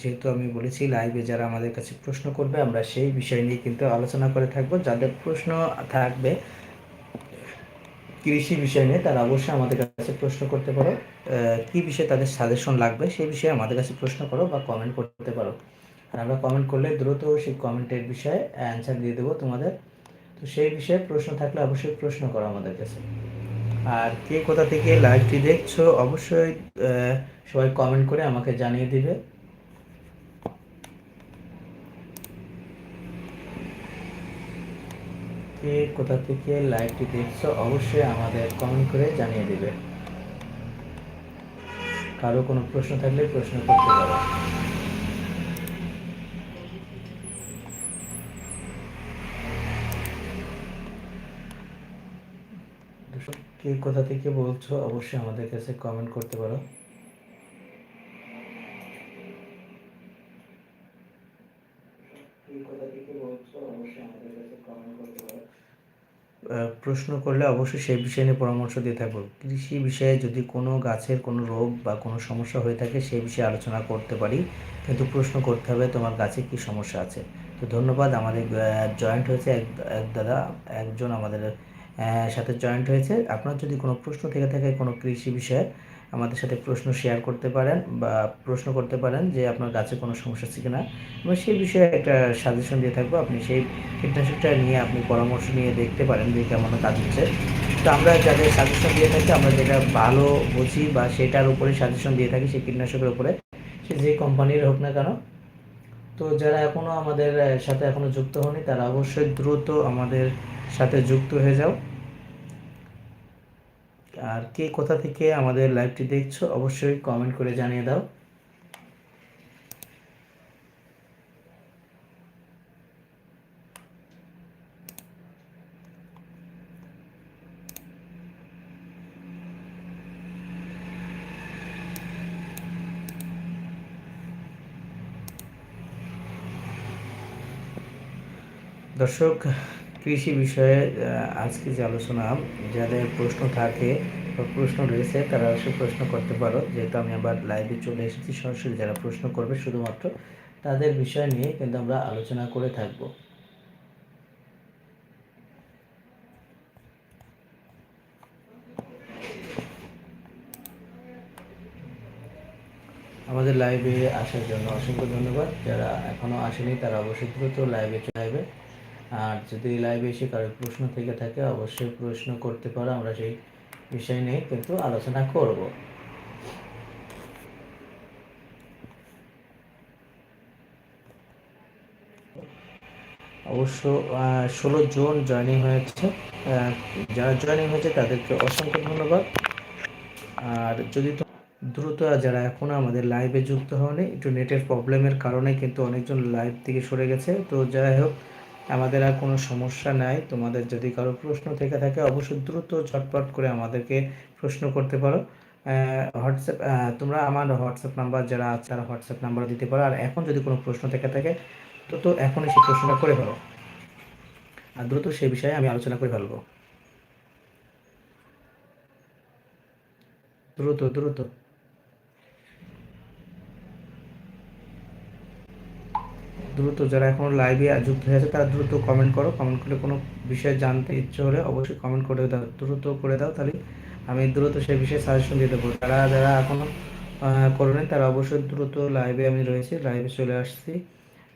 যেহেতু আমি বলেছি লাইভে যারা আমাদের কাছে প্রশ্ন করবে, আমরা সেই বিষয় নিয়ে কিন্তু আলোচনা করে থাকব। যাদের প্রশ্ন থাকবে, কৃষি বিষয় নিয়ে, তারা অবশ্যই আমাদের কাছে প্রশ্ন করতে পারো। কি বিষয়ে তাদের সাজেশন লাগবে, সেই বিষয়ে আমাদের কাছে প্রশ্ন করো বা কমেন্ট করতে পারো। আর আমরা কমেন্ট করলে দ্রুত সেই কমেন্টের বিষয়ে অ্যান্সার দিয়ে দেবো তোমাদের। তো সেই বিষয়ে প্রশ্ন থাকলে অবশ্যই প্রশ্ন করো আমাদের কাছে। আর কে কোথা থেকে লাইভটি দেখছ, অবশ্যই সবাই কমেন্ট করে আমাকে জানিয়ে দিবে। কে কোথা থেকে লাইভটি দেখছ, অবশ্যই আমাদের কমেন্ট করে জানিয়ে দিবে। কারও কোনো প্রশ্ন থাকলে প্রশ্ন করতে পারো। কে কোথা থেকে বলছো, অবশ্যই আমাদের কাছে কমেন্ট করতে পারো। প্রশ্ন করলে অবশ্যই সেই বিষয় নিয়ে পরামর্শ দিয়ে থাকব। কৃষি বিষয়ে যদি কোনো গাছের কোনো রোগ বা কোনো সমস্যা হয়ে থাকে সেই বিষয়ে আলোচনা করতে পারি। কিন্তু প্রশ্ন করতে হবে তোমার গাছে কি সমস্যা আছে। তো ধন্যবাদ, আমাদের জয়েন্ট হয়েছে এক এক দাদা, একজন আমাদের সাথে জয়েন্ট হয়েছে। আপনার যদি কোনো প্রশ্ন থেকে থাকে কোনো কৃষি বিষয়ে আমাদের সাথে প্রশ্ন শেয়ার করতে পারেন বা প্রশ্ন করতে পারেন যে আপনার গাছে কোনো সমস্যা আছে কিনা। আমরা সেই বিষয়ে একটা সাজেশন দিয়ে থাকব। আপনি সেই কীটনাশকটা নিয়ে আপনি পরামর্শ নিয়ে দেখতে পারেন যে কেমন কাজ হচ্ছে। তো আমরা যাদের সাজেশন দিয়ে থাকি, আমরা যেটা ভালো বুঝি বা সেটার উপরে সাজেশন দিয়ে থাকি, সেই কীটনাশকের উপরে, সে যে কোম্পানির হোক না কেন। তো যারা এখনও আমাদের, সাথে এখনও যুক্ত হয়নি তারা অবশ্যই দ্রুত আমাদের সাথে যুক্ত হয়ে যাও। আর কে কোথা থেকে আমাদের লাইভটি দেখছ অবশ্যই কমেন্ট করে জানিয়ে দাও। দর্শক কৃষি বিষয়ে আজকে যে আলোচনা, যাদের প্রশ্ন থাকে বা প্রশ্ন রয়েছে, তারা অবশ্যই প্রশ্ন করতে পারো। যেহেতু আমি আবার লাইভে চলে এসেছি, সরাসরি যারা প্রশ্ন করবে, শুধুমাত্র তাদের বিষয় নিয়ে কিন্তু আমরা আলোচনা করে থাকব। আমাদের লাইভে আসার জন্য অসংখ্য ধন্যবাদ। যারা এখনও আসেনি, তারা অবশ্যই দ্রুত লাইভে চলে আর যদি লাইভে এসে কারও প্রশ্ন থেকে থাকে, অবশ্যই প্রশ্ন করতে পারো, আমরা সেই বিষয় নিয়ে কিন্তু আলোচনা করব। অবশ্য ষোলো জন জয়নিং হয়েছে। যারা জয়নিং হয়েছে, তাদেরকে অসংখ্য ধন্যবাদ। আর যদি দ্রুত, যারা এখনও আমাদের লাইভে যুক্ত হয়নি একটু নেটের প্রবলেমের কারণে কিন্তু অনেকজন লাইভ থেকে সরে গেছে। তো যাই হোক আমাদের আর কোনো সমস্যা নাই। তোমাদের যদি কারও প্রশ্ন থেকে থাকে, অবশ্যই দ্রুত ঝটপট করে আমাদেরকে প্রশ্ন করতে পারো। হোয়াটসঅ্যাপ তোমরা আমার হোয়াটসঅ্যাপ নাম্বার যারা আছে, তারা হোয়াটসঅ্যাপ নাম্বার দিতে পারো। আর এখন যদি কোনো প্রশ্ন থেকে থাকে, তো তো এখনই সেই প্রশ্নটা করে ফেলো। আর দ্রুত সে বিষয়ে আমি আলোচনা করে ফেলব। দ্রুত দ্রুত। দ্রুত যারা এখনও লাইভে যুক্ত হয়েছে তারা দ্রুত কমেন্ট করো। কমেন্ট করলে কোনো বিষয়ে জানতে ইচ্ছে হলে অবশ্যই কমেন্ট করে দাও। দ্রুত করে দাও তাহলে আমি দ্রুত সেই বিষয়ে সাজেশন দিয়ে দেবো। যারা যারা এখনও করেনি তারা অবশ্যই দ্রুত লাইভে আমি রয়েছি। লাইভে চলে আসছি।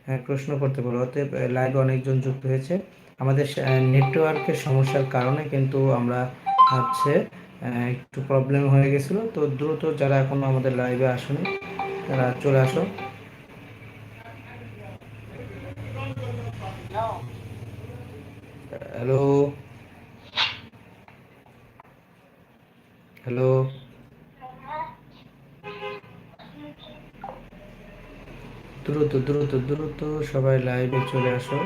হ্যাঁ, প্রশ্ন করতে পারো অতএব লাইভে অনেকজন যুক্ত হয়েছে। আমাদের নেটওয়ার্কের সমস্যার কারণে কিন্তু আমরা হচ্ছে একটু প্রবলেম হয়ে গেছিল। তো দ্রুত যারা এখনও আমাদের লাইভে আসেনি তারা চলে আসো। হ্যালো হ্যালো দ্রুত দ্রুত দ্রুত সবাই লাইভে চলে আসো।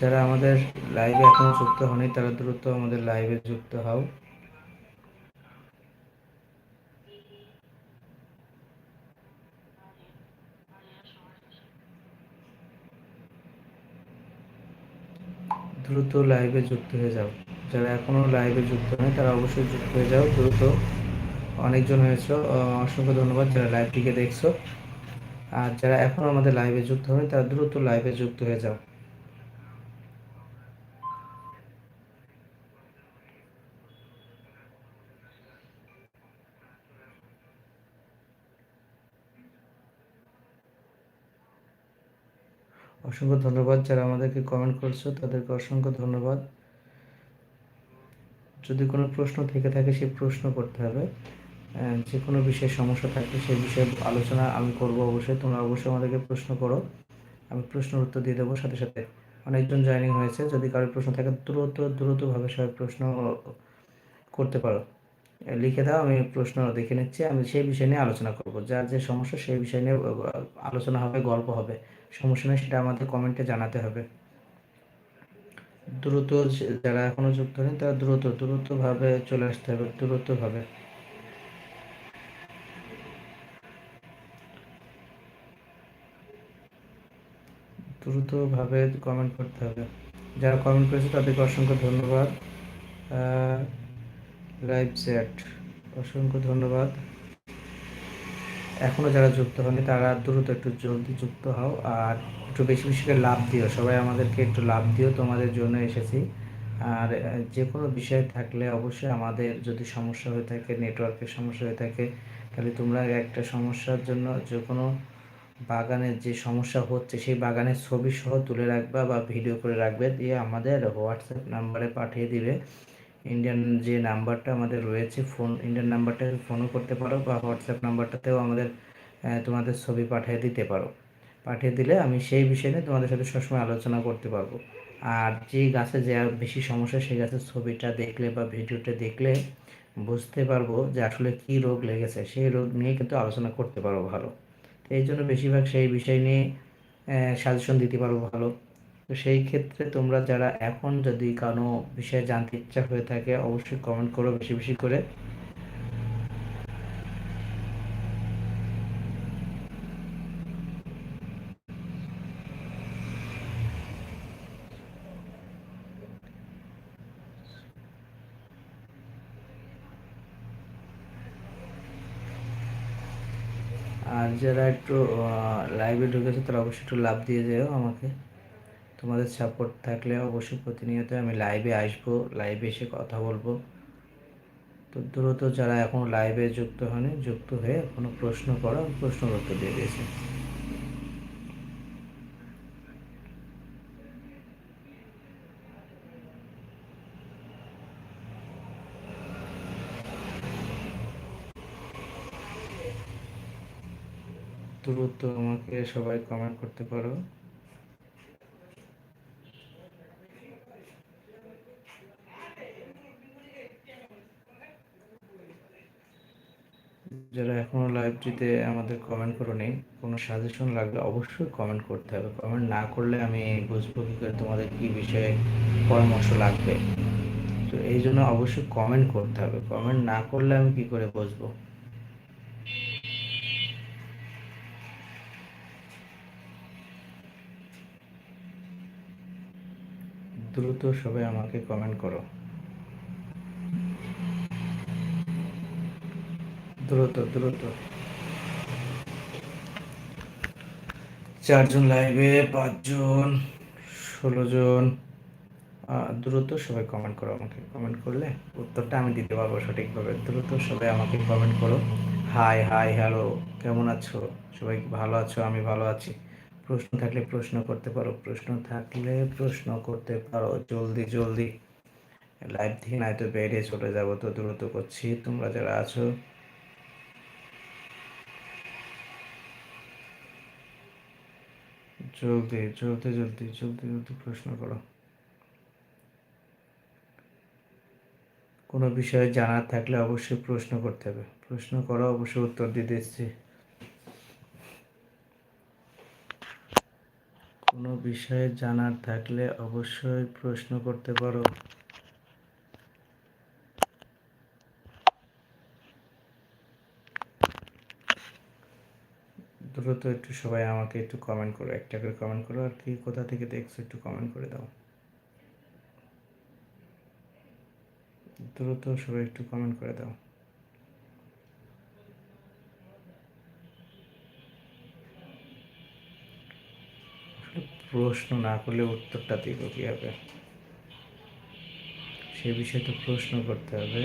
যারা আমাদের লাইভে এখনও যুক্ত হয়নি তারা দ্রুত আমাদের লাইভে যুক্ত হও। দ্রুত লাইভে যুক্ত হয়ে যাও। যারা এখনও লাইভে যুক্ত নেই তারা অবশ্যই যুক্ত হয়ে যাও। দ্রুত অনেকজন হয়েছো। অসংখ্য ধন্যবাদ যারা লাইভটিকে দেখছ। আর যারা এখনও আমাদের লাইভে যুক্ত হয়নি, তারা দ্রুত লাইভে যুক্ত হয়ে যাও। অসংখ্য ধন্যবাদ যারা আমাদেরকে কমেন্ট করছ, তাদেরকে অসংখ্য ধন্যবাদ। যদি কোনো প্রশ্ন থেকে থাকে সেই প্রশ্ন করতে হবে। যে কোনো বিষয়ে সমস্যা থাকলে সেই বিষয়ে আলোচনা আমি করব অবশ্যই। তোমরা অবশ্যই আমাদেরকে প্রশ্ন করো। আমি প্রশ্নের উত্তর দিয়ে দেবো। সাথে সাথে অনেকজন জয়েনিং হয়েছে। যদি কারোর প্রশ্ন থাকে, দ্রুত, দ্রুতভাবে সবাই প্রশ্ন করতে পারো। লিখে দাও, আমি প্রশ্ন দেখে নিচ্ছি। আমি সেই বিষয় নিয়ে আলোচনা করব। যার যে সমস্যা, সেই বিষয় নিয়ে আলোচনা হবে, গল্প হবে। সমস্যা নেই, সেটা আমাদের কমেন্টে জানাতে হবে। দ্রুত যারা এখনও যুক্ত হয়নি, তারা দ্রুত, দ্রুতভাবে চলে আসতে হবে, দ্রুতভাবে। দ্রুতভাবে কমেন্ট করতে হবে। যারা কমেন্ট করেছে, তাদেরকে অসংখ্য ধন্যবাদ। লাইভ চ্যাট অসংখ্য ধন্যবাদ। এখনও যারা যুক্ত হয়নি তারা দ্রুত একটু জলদি যুক্ত হও আর একটু বেশি বেশি করে লাভ দিও। সবাই আমাদেরকে একটু লাভ দিও, তোমাদের জন্য এসেছি। আর যে কোনো বিষয় থাকলে অবশ্যই আমাদের যদি সমস্যা হয়ে থাকে নেটওয়ার্কের সমস্যা হয়ে থাকে, তাহলে তোমরা একটা সমস্যার জন্য যে কোনো বাগানের যে সমস্যা হচ্ছে, সেই বাগানের ছবি সহ তুলে রাখবা বা ভিডিও করে রাখবে, দিয়ে আমাদের হোয়াটসঅ্যাপ নাম্বারে পাঠিয়ে দিবে। ইন্ডিয়ান যে নাম্বারটা আমাদের রয়েছে ফোন ইন্ডিয়ান নাম্বারটা ফোনও করতে পারো বা হোয়াটসঅ্যাপ নাম্বারটাতেও আমাদের তোমাদের ছবি পাঠিয়ে দিতে পারো। পাঠিয়ে দিলে আমি সেই বিষয় নিয়ে তোমাদের সাথে সবসময় আলোচনা করতে পারব। আর যে গাছে যে বেশি সমস্যা, সেই গাছের ছবিটা দেখলে বা ভিডিওটা দেখলে বুঝতে পারব যে আসলে কী রোগ লেগেছে। সেই রোগ নিয়ে কিন্তু আলোচনা করতে পারব ভালো। তো এই জন্য বেশিরভাগ সেই বিষয় নিয়ে সাজেশন দিতে পারব ভালো। তো সেই ক্ষেত্রে তোমরা যারা এখন যদি কোনো বিষয়ে জানতে ইচ্ছা হয়ে থাকে, অবশ্যই কমেন্ট করো বেশি বেশি করে। আর যারা একটু লাইভে ঢুকেছে, তারা অবশ্যই একটু লাভ দিয়ে যেও আমাকে। তোমাদের সাপোর্ট থাকলে অবশ্যই প্রতিনিয়ত আমি লাইভে আসব লাইভে এসে কথা বলব। তো দ্রুত যারা এখন লাইভে যুক্ত হয়নি, যুক্ত হয়ে কোনো প্রশ্ন করো, আমি প্রশ্নের উত্তর দিয়ে দিয়েছি। দ্রুত আমাকে সবাই কমেন্ট করতে পারো। যারা এখনও লাইভটিতে আমাদের কমেন্ট করোনি, কোনো সাজেশন লাগলে অবশ্যই কমেন্ট করতে হবে। কমেন্ট না করলে আমি বুঝব কী করে তোমাদের কী বিষয়ে পরামর্শ লাগবে। তো এই জন্য অবশ্যই কমেন্ট করতে হবে। কমেন্ট না করলে আমি কি করে বুঝব? দ্রুত সবাই আমাকে কমেন্ট করো। দ্রুত দ্রুত। চারজন লাইভে পাঁচজন ষোলো জন দ্রুত সবাই কমেন্ট করো আমাকে। কমেন্ট করলে উত্তরটা আমি দিতে পারব সঠিকভাবে। দ্রুত সবাই আমাকে কমেন্ট করো। হাই হাই হ্যালো কেমন আছো? সবাই ভালো আছো? আমি ভালো আছি। প্রশ্ন থাকলে প্রশ্ন করতে পারো, প্রশ্ন থাকলে প্রশ্ন করতে পারো। জলদি জলদি। লাইভ থেকে নয়তো বেরিয়ে চলে যাব, তো দ্রুত করছি। তোমরা যারা আছো জলদি জলদি জলদি জলদি জলদি প্রশ্ন করো। কোনো বিষয়ে জানার থাকলে অবশ্যই প্রশ্ন করতে হবে। প্রশ্ন করো, অবশ্যই উত্তর দিতে এসছি। কোনো বিষয়ে জানার থাকলে অবশ্যই প্রশ্ন করতে পারো। তো একটু সবাই আমাকে একটু কমেন্ট করো, একটা করে কমেন্ট করো, আর কি, কোথা থেকে দেখছ একটু কমেন্ট করে দাও। দ্রুত সবাই একটু কমেন্ট করে দাও। প্রশ্ন না করলে উত্তরটা দিব কি হবে সে বিষয়ে তো প্রশ্ন করতে হবে।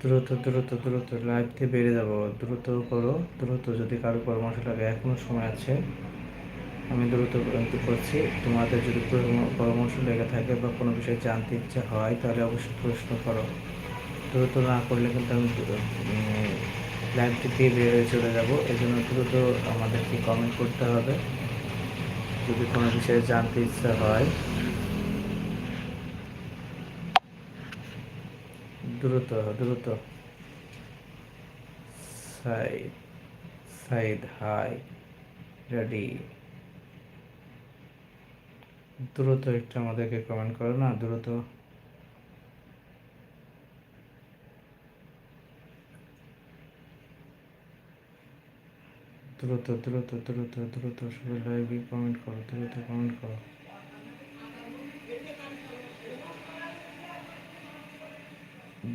দ্রুত দ্রুত দ্রুত লাইভ থেকে বেড়ে যাব। দ্রুত করো, দ্রুত যদি কারও পরামর্শ লাগে এখনও সময় আছে। আমি দ্রুত করছি। তোমাদের যদি পরামর্শ লেগে থাকে বা কোনো বিষয়ে জানতে ইচ্ছা হয়, তাহলে অবশ্যই প্রশ্ন করো। দ্রুত না করলে কিন্তু আমি লাইভ থেকে বেরিয়ে চলে যাব। এই জন্য দ্রুত আমাদেরকে কমেন্ট করতে হবে। যদি কোনো বিষয়ে জানতে ইচ্ছা হয়, দ্রুত দ্রুত। Side side high, ready. দ্রুত একটু আমাদেরকে কমেন্ট করো না, দ্রুত। দ্রুত দ্রুত দ্রুত দ্রুত সবাই লাইভে কমেন্ট করো, দ্রুত কমেন্ট করো।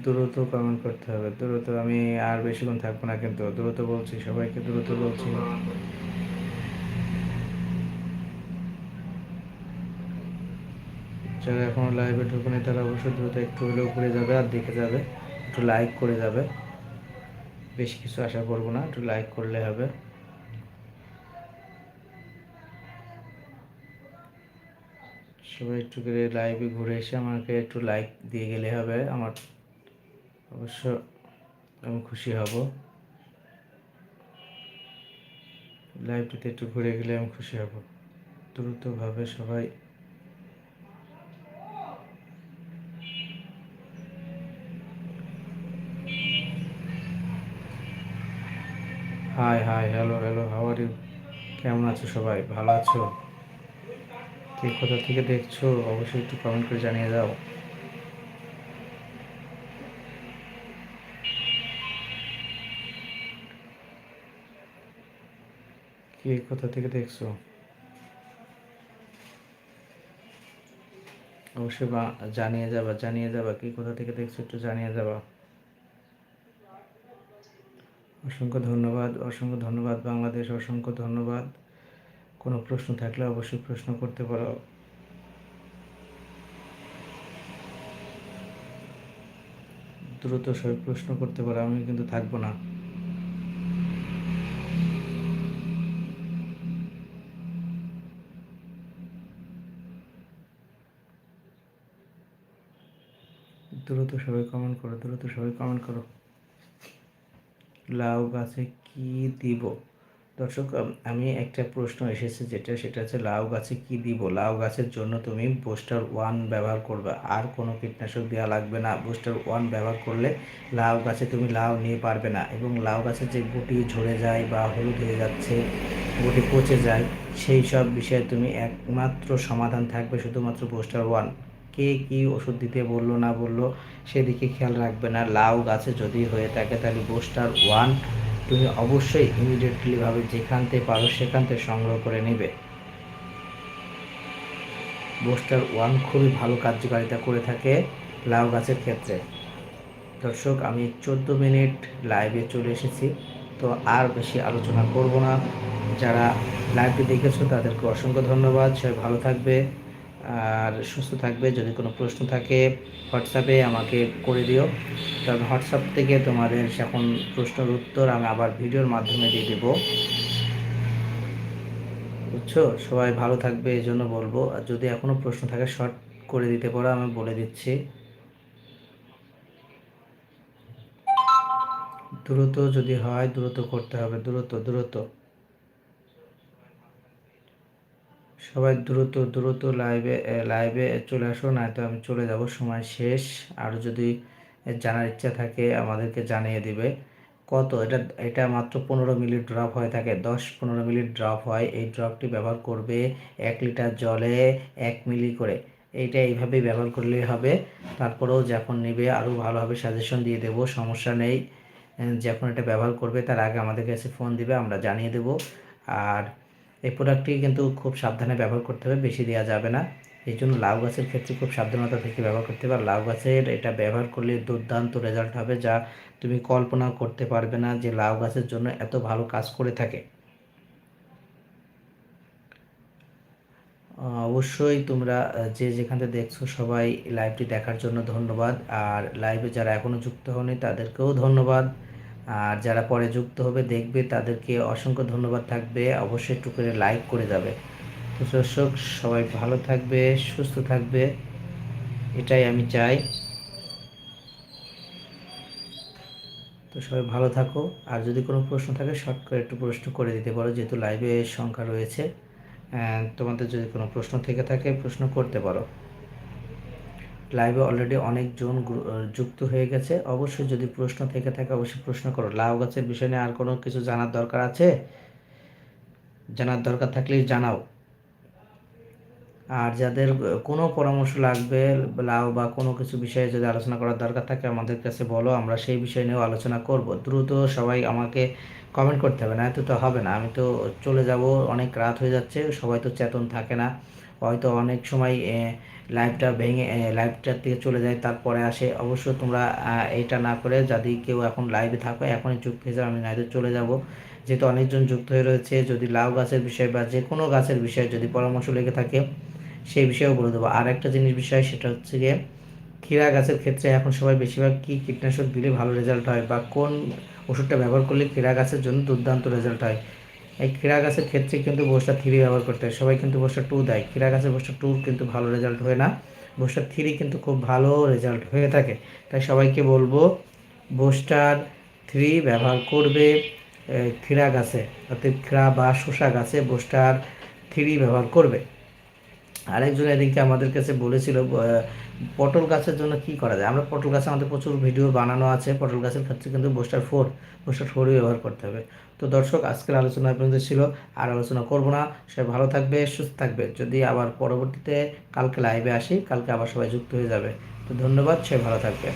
দ্রুত কমেন্ট করতে হবে, দ্রুত আমি আর বেশিক্ষণ থাকব না কিন্তু, দ্রুত বলছি, সবাইকে দ্রুত বলছি। যারা এখনও লাইভে ঢুকেনি, তারা অবশ্যই দ্রুত একটু হলেও ঘুরে যাবে আর দেখে যাবে, একটু লাইক করে যাবে। বেশি কিছু আশা করব না, একটু লাইক করলে হবে। সবাই একটু করে লাইভে ঘুরে এসে আমাকে একটু লাইক দিয়ে গেলে হবে। আমার অবশ্য আমি খুশি হব। লাইভটিতে একটু ঘুরে গেলে আমি খুশি হব। দ্রুতভাবে সবাই hi hi hello hello how are you কেমন আছো সবাই? ভালো আছো? কে কোথা থেকে দেখছ, অবশ্যই একটু কমেন্ট করে জানিয়ে দাও। কে কোথা থেকে দেখছ? অবশ্যই বা- জানিয়ে যাবা জানিয়ে যাবা, কি কোথা থেকে দেখছ একটু জানিয়ে যাবা। অসংখ্য ধন্যবাদ অসংখ্য ধন্যবাদ বাংলাদেশ, অসংখ্য ধন্যবাদ। কোনো প্রশ্ন থাকলে অবশ্যই প্রশ্ন করতে পারো। দ্রুত সবাই প্রশ্ন করতে পারো আমি কিন্তু থাকব না। দ্রুত সবাই কমেন্ট করো, দ্রুত সবাই কমেন্ট করো। লাউ গাছে কি দিব? দর্শক, আমি একটা প্রশ্ন এসেছে যেটা, সেটা হচ্ছে লাউ গাছে কি দিব? লাউ গাছের জন্য তুমি বুস্টার ওয়ান ব্যবহার করবে। আর কোনো কীটনাশক দেওয়া লাগবে না। বুস্টার ওয়ান ব্যবহার করলে লাউ গাছে তুমি লাউ নিয়ে পারবে না। এবং লাউ গাছের যে গুটি ঝরে যায় বা হলুদ হয়ে যাচ্ছে, গুটি পচে যায়, সেই সব বিষয়ে তুমি একমাত্র সমাধান থাকবে শুধুমাত্র বুস্টার ওয়ান কে কি ওষুধ দিতে বলল, না বলল, সেদিকে খেয়াল রাখবে না। লাউ গাছে যদি হয়ে থাকে তাহলে বুস্টার ওয়ান তুমি অবশ্যই ইমিডিয়েটলি ভাবে যেখান থেকে পারো সেখান থেকে সংগ্রহ করে নেবে। বুস্টার ওয়ান খুবই ভালো কার্যকারিতা করে থাকে লাউ গাছের ক্ষেত্রে। দর্শক, আমি চোদ্দ মিনিট লাইভে চলে এসেছি, তো আর বেশি আলোচনা করব না। যারা লাইভটি দেখেছ তাদেরকে অসংখ্য ধন্যবাদ। সবাই ভালো থাকবে। আর সুস্থ থাকবে, যদি কোনো প্রশ্ন থাকে হোয়াটসঅ্যাপে আমাকে করে দিও। কারণ হোয়াটসঅ্যাপ থেকে তোমাদের এখন প্রশ্নের উত্তর আমি আবার ভিডিওর মাধ্যমে দিয়ে দেবো। বুঝছ? সবাই ভালো থাকবে এই জন্য বলব। আর যদি এখনও প্রশ্ন থাকে শর্ট করে দিতে পারো, আমি বলে দিচ্ছি। দ্রুত যদি হয়, দ্রুত করতে হবে। দ্রুত দ্রুত। সবাই দ্রুত দ্রুত লাইভে লাইভে চলে আসো নয়তো আমি চলে যাব। সময় শেষ। আর যদি জানার ইচ্ছা থাকে, আমাদেরকে জানিয়ে দিবে। কত? এটা এটা মাত্র পনেরো মিনিট ড্রপ হয়ে থাকে। দশ, পনেরো মিনিট ড্রপ হয়। এই ড্রপটি ব্যবহার করবে এক লিটার জলে এক মিলি করে। এইটা এইভাবেই ব্যবহার করলেই হবে। তারপরেও যখন নেবে, আরও ভালোভাবে সাজেশন দিয়ে দেবো, সমস্যা নেই। যখন এটা ব্যবহার করবে, তার আগে আমাদের কাছে ফোন দিবে, আমরা জানিয়ে দেবো। আর এই প্রোডাক্টটি কিন্তু খুব সাবধানে ব্যবহার করতে হবে, বেশি দেওয়া যাবে না। এই জন্য লাউ গাছের ক্ষেত্রে খুব সাবধানতা থেকে ব্যবহার করতে হবে। লাউ গাছের এটা ব্যবহার করলে দুর্দান্ত রেজাল্ট হবে যা তুমি কল্পনা করতে পারবে না যে লাউ গাছের জন্য এত ভালো কাজ করে থাকে। অবশ্যই তোমরা যে যেখান থেকে দেখছ সবাই লাইভটি দেখার জন্য ধন্যবাদ। আর লাইভে যারা এখনও যুক্ত হয়নি, তাদেরকেও ধন্যবাদ। আর যারা পরে যুক্ত হবে, দেখবে তাদেরকে অসংখ্য ধন্যবাদ থাকবে। অবশ্যই একটু করে লাইক করে যাবে। তো দর্শক, সবাই ভালো থাকবে, সুস্থ থাকবে। এটাই আমি চাই। তো সবাই ভালো থাকো। আর যদি কোনো প্রশ্ন থাকে, শর্ট করে একটু প্রশ্ন করে দিতে পারো, যেহেতু লাইভে সংখ্যা রয়েছে। তোমাদের যদি কোনো প্রশ্ন থেকে থাকে, প্রশ্ন করতে পারো। লাইভে অলরেডি অনেকজন যুক্ত হয়ে গেছে। অবশ্যই যদি প্রশ্ন থেকে থাকে, অবশ্যই প্রশ্ন করো। লাউ গাছের বিষয় নিয়ে আর কোনো কিছু জানার দরকার আছে? জানার দরকার থাকলে জানাও। আর যাদের কোনো পরামর্শ লাগবে লাউ বা কোনো কিছু বিষয়ে যদি আলোচনা করার দরকার থাকে, আমাদের কাছে বলো, আমরা সেই বিষয় নিয়েও আলোচনা করব। দ্রুত সবাই আমাকে কমেন্ট করতে হবে না এত তো হবে না। আমি তো চলে যাব, অনেক রাত হয়ে যাচ্ছে, সবাই তো চেতন থাকে না। হয়তো অনেক সময় লাইভটা ভেঙে লাইভটার থেকে চলে যায়, তারপরে আসে। অবশ্য তোমরা এটা না করে যদি কেউ এখন লাইভে থাকো, এখনই যুক্ত হয়ে যাও, আমি নাইতে চলে যাব। যেহেতু অনেকজন যুক্ত হয়ে রয়েছে, যদি লাউ গাছের বিষয় বা যে কোনো গাছের বিষয়ে যদি পরামর্শ লেগে থাকে, সেই বিষয়েও বলে দেবো। আর একটা জিনিস বিষয়, সেটা হচ্ছে গিয়ে, ক্ষীরা গাছের ক্ষেত্রে এখন সবাই বেশিরভাগ কী কীটনাশক দিলে ভালো রেজাল্ট হয় বা কোন ওষুধটা ব্যবহার করলে ক্ষীরা গাছের জন্য দুর্দান্ত রেজাল্ট হয়? এই ক্ষীরা গাছের ক্ষেত্রে কিন্তু বস্তা থ্রি ব্যবহার করতে হয়। সবাই কিন্তু বস্তা টু দেয়। ক্ষীরা গাছের বস্তা টু কিন্তু ভালো রেজাল্ট হয় না। বস্তা থ্রি কিন্তু খুব ভালো রেজাল্ট হয়ে থাকে। তাই সবাইকে বলব, বোস্টার থ্রি ব্যবহার করবে ক্ষীরা গাছে, অর্থাৎ ক্ষীরা বা শসা গাছে বোস্টার থ্রি ব্যবহার করবে। আরেকজন এদিকে আমাদের কাছে বলেছিল পটল গাছের জন্য কি করা যায়? আমরা পটল গাছে আমাদের প্রচুর ভিডিও বানানো আছে। পটল গাছের ক্ষেত্রে কিন্তু বোস্টার ফোর বোস্টার ফোরই ব্যবহার করতে হবে। তো দর্শক, আজকের আলোচনা পর্যন্ত ছিল। আর আলোচনা করব না। সে ভালো থাকবে, সুস্থ থাকবে। যদি আবার পরবর্তীতে কালকে লাইভে আসি, কালকে আবার সবাই যুক্ত হয়ে যাবে। তো ধন্যবাদ সে ভালো থাকবে